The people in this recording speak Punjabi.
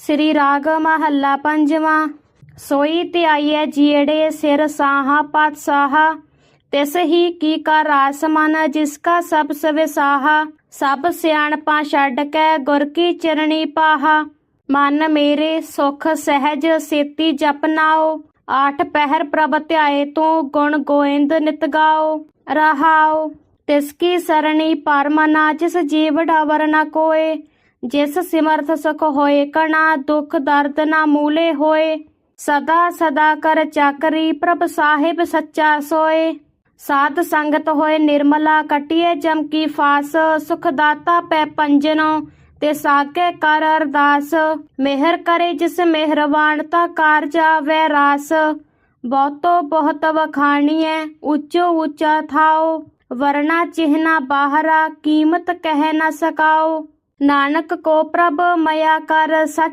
ਸ੍ਰੀ ਰਾਗ ਮਹੱਲਾ ਪੰਜਵਾਂ। ਸੋਈ ਤੇ ਆਈਐ ਜੀੜੇ ਸਿਰ ਸਾਹਾ ਪਾਤਸ਼ਾਹਾ ਤਿਸ ਹੀ ਕੀ ਕਾ ਰਾਸ ਮਨ ਜਿਸ ਕਾ ਸਭ ਸਵੇ ਸਭ ਸਿਆਣਪਾਂ ਛੱਡ ਕੇ ਗੁਰ ਕੀ ਚਰਣੀ ਪਾਹਾ। ਮਨ ਮੇਰੇ ਸੁਖ ਸਹਿਜ ਸੇਤੀ ਜਪਨਾਓ ਆਠ ਪਹਿਰ ਪ੍ਰਭ ਧਿਆਏ ਤੂੰ ਗੁਣ ਗੋਇੰਦ ਨਿਤ ਗਾਓ। ਰਹਾਓ, ਤਿਸ ਕੀ ਸਰਣੀ ਪਰਮ ਨਾ ਜਿਸ ਜੀਵ ਡਾਵਰ ਨਾ ਕੋਏ। ਜਿਸ ਸਿਮਰਥ ਸੁਖ ਹੋਏ, ਕਣਾ ਦੁਖ ਦਰਦ ਨਾ ਮੂਲੇ ਹੋਏ। ਸਦਾ ਸਦਾ ਕਰ ਚਾਕਰੀ, ਪ੍ਰਭ ਸਾਹਿਬ ਸੱਚਾ ਸੋਏ। ਸਾਧ ਸੰਗਤ ਹੋਏ, ਨਿਰਮਲਾ ਕਟਿਏ ਚਮਕੀ ਫਾਸ। ਸੁਖ ਦਾਤਾ ਪੈ ਪੰਜਨੋ, ਤੇ ਸਾਕੇ ਕਰ ਅਰਦਾਸ। ਮਿਹਰ ਕਰੇ ਜਿਸ ਮਿਹਰਬਾਨ, ਤਾ ਕਾਰਜ ਆਵੇ ਰਾਸ। ਬਹੁਤੋ ਬਹੁਤ ਵਖਾਣੀਐ, ਉੱਚੋ ਉੱਚਾ ਥਾਓ। ਵਰਨਾ ਚਿਹਨਾ ਬਾਹਰਾ, ਕੀਮਤ ਕਹਿ ਨਾ ਸਕਾਓ। ਨਾਨਕ ਕੋ ਪ੍ਰਭ ਮਇਆ ਕਰ ਸਚ